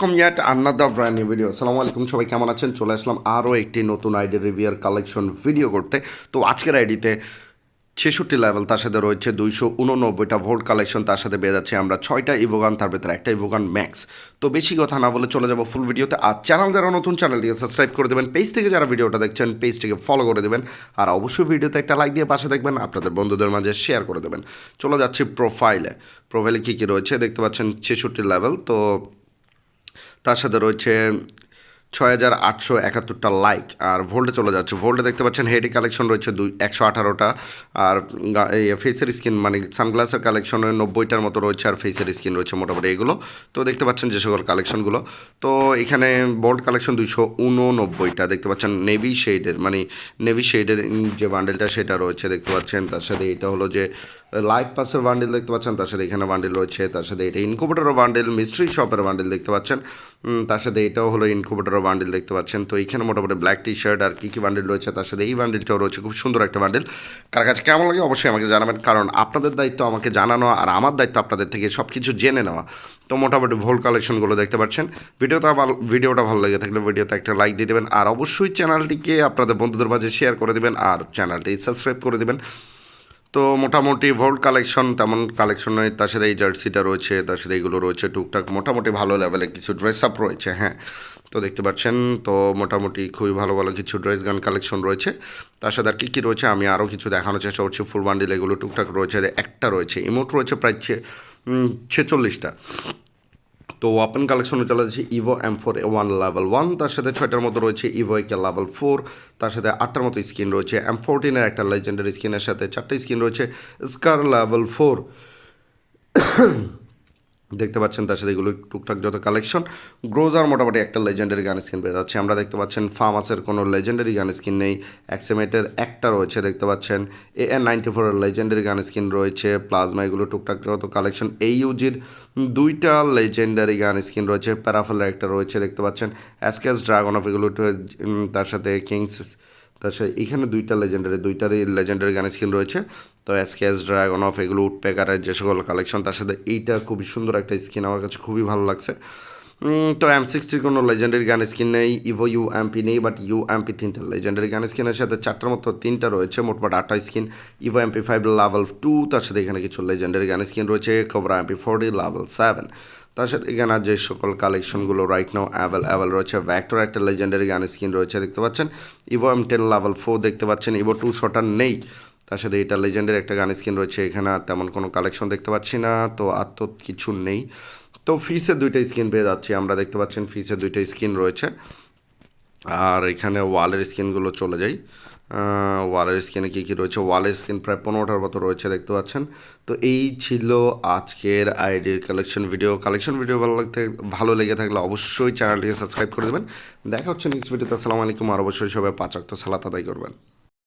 কম ইয়াট আন্নাদা brand video আসসালামু আলাইকুম সবাই কেমন আছেন? চলে আসলাম আরও একটি নতুন আইডি রিভিয়ার কালেকশন ভিডিও করতে। তো আজকের আইডিতে ছেষট্টি লেভেল তার সাথে রয়েছে দুইশো উননব্বইটা ভোল্ট কালেকশন তার সাথে পেয়ে যাচ্ছে আমরা ছয়টা ইভোগান তার ভেতরে একটা ইভোগান ম্যাক্স তো বেশি কথা না বলে চলে যাব ফুল ভিডিওতে আর চ্যানেল যারা নতুন চ্যানেলটিকে সাবস্ক্রাইব করে দেবেন। পেজ থেকে যারা ভিডিওটা দেখছেন পেজটিকে ফলো করে দেবেন। আর অবশ্যই ভিডিওতে একটা লাইক দিয়ে পাশে দেখবেন, আপনাদের বন্ধুদের মাঝে শেয়ার করে দেবেন। চলে যাচ্ছি প্রোফাইলে প্রোফাইলে কী কী রয়েছে? দেখতে পাচ্ছেন ছেষট্টি লেভেল তো তার সাথে রয়েছে ছয় হাজার আটশো একাত্তরটা লাইক আর ভোল্টে চলে যাচ্ছে। ভোল্টে দেখতে পাচ্ছেন হেডি কালেকশন রয়েছে দুই, একশো আঠারোটা, আর ফেসের স্কিন মানে সানগ্লাসের কালেকশনে নব্বইটার মতো রয়েছে, আর ফেসের স্কিন রয়েছে মোটামুটি এগুলো। তো দেখতে পাচ্ছেন যে সকল কালেকশনগুলো তো এখানে বোল্ট কালেকশন দুইশো উননব্বইটা, দেখতে পাচ্ছেন নেভি শেডের মানে নেভি শেডের যে বান্ডেলটা সেটা রয়েছে, দেখতে পাচ্ছেন। তার সাথে এটা হলো যে লাইট পাসের বান্ডেল দেখতে পাচ্ছেন, তার সাথে এখানে বান্ডেল রয়েছে, তার সাথে এটা ইনকুবেটারও বান্ডেল মিস্ট্রি শপের বান্ডেল দেখতে পাচ্ছেন। তার সাথে এটাও হলো ইনকুবেটারও বান্ডেল দেখতে পাচ্ছেন। তো এখানে মোটামুটি ব্ল্যাক টি শার্ট আর কী কী বান্ডেল রয়েছে, তার সাথে এই বান্ডেলটাও রয়েছে, খুব সুন্দর একটা বান্ডেল কার কাছে কেমন লাগে অবশ্যই আমাকে জানাবেন, কারণ আপনাদের দায়িত্ব আমাকে জানানো আর আমার দায়িত্ব আপনাদের থেকে সব কিছু জেনে নেওয়া। তো মোটামুটি ভোল কালেকশনগুলো দেখতে পাচ্ছেন। ভিডিওটা ভিডিওটা ভালো লেগে থাকলে ভিডিওতে একটা লাইক দিয়ে দেবেন, আর অবশ্যই চ্যানেলটিকে আপনাদের বন্ধুদের মাঝে শেয়ার করে দেবেন, আর চ্যানেলটি সাবস্ক্রাইব করে দেবেন। তো মোটামুটি ভোল্ট কালেকশন তেমন কালেকশন নয়। তার সাথে এই জার্সিটা রয়েছে, তার সাথে এইগুলো রয়েছে, টুকটাক মোটামুটি ভালো লেভেলে কিছু ড্রেস আপ রয়েছে হ্যাঁ। তো দেখতে পাচ্ছেন, তো মোটামুটি খুবই ভালো ভালো কিছু ড্রেস গান কালেকশন রয়েছে। তার সাথে আর কী কী রয়েছে, আমি আরও কিছু দেখানোর চেষ্টা করছি। ফুল বান্ডিল এগুলো টুকটাক রয়েছে, একটা রয়েছে ইমোট রয়েছে প্রায় ছেচল্লিশটা। তো ওয়াপেন কালেকশনও চলে যাচ্ছে evo M four one level one তার সাথে ছয়টার মতো রয়েছে ইভো কে লেভেল ফোর তার সাথে আটটার মতো স্ক্রিন রয়েছে এম ফোরটিনের একটা লেজেন্ডারি স্কিনের সাথে চারটে স্ক্রিন রয়েছে স্কার লেভেল ফোর দেখতে পাচ্ছেন তার সাথে এগুলো টুকটাক যত কালেকশন গ্রোজার মোটামুটি একটা লেজেন্ডারি গান স্কিন পেয়ে যাচ্ছে। আমরা দেখতে পাচ্ছেন ফার্মাসের কোনো লেজেন্ডারি গান স্কিন নেই। অ্যাক্সেমেটের একটা রয়েছে দেখতে পাচ্ছেন। এ এন নাইনটি ফোরের লেজেন্ডারি গান স্কিন রয়েছে। প্লাজমা এগুলো টুকটাক যত কালেকশন এই ইউজির দুইটা লেজেন্ডারি গান স্কিন রয়েছে। প্যারাফেলের একটা রয়েছে দেখতে পাচ্ছেন। অ্যাসকেস ড্রাগন অফ এগুলো তার সাথে কিংস তার সাথে এখানে দুইটা লেজেন্ডারি দুইটারই লেজেন্ডারি গানের স্কিন রয়েছে। তো এসকেএস ড্রাগন অফ এগুলো উডপেকারের যে সকল কালেকশন তার সাথে এইটা খুবই সুন্দর একটা স্কিন আমার কাছে খুবই ভালো লাগছে। তো এম সিক্সটির কোনো লেজেন্ডারি গান স্কিন নেই ইভো ইউ এমপি নেই বাট ইউ এমপি তিনটা লেজেন্ডারি গান স্কিনের সাথে চারটার মতো তিনটা রয়েছে মোটমাট আটটা skin evo MP five level two তার সাথে এখানে কিছু লেজেন্ডারি গান স্কিন রয়েছে cobra MP forty level seven তার সাথে এখানে যে সকল কালেকশনগুলো রাইট নাও অ্যাভেল অ্যাভেল রয়েছে। ভ্যাক্টর একটা লেজেন্ডারি গান স্কিন রয়েছে, দেখতে পাচ্ছেন? Evo M ten level four দেখতে পাচ্ছেন ইভো টু শটার নেই। তার সাথে এটা লেজেন্ডের একটা গান স্কিন রয়েছে, এখানে আর তেমন কোনো কালেকশন দেখতে পাচ্ছি না, তো আর তো কিছু নেই। তো ফিসের দুইটা স্কিন পেয়ে যাচ্ছি আমরা, দেখতে পাচ্ছেন? ফিসের দুইটা স্কিন রয়েছে। আর এখানে ওয়ালের স্কিনগুলো চলে যাই। ওয়ালের স্ক্রিনে কী কী রয়েছে? ওয়ালের স্ক্রিন প্রায় পনেরোটার মতো রয়েছে, দেখতে পাচ্ছেন। তো এই ছিল আজকের ID collection video. Collection video ভালো লাগতে, ভালো লেগে থাকলে অবশ্যই চ্যানেলটিকে সাবস্ক্রাইব করে দেবেন। দেখা হচ্ছে নেক্সট ভিডিওতে আসসালামু আলাইকুম, আর অবশ্যই সবাই পাঁচ অক্ট সালাত আদায় করবেন।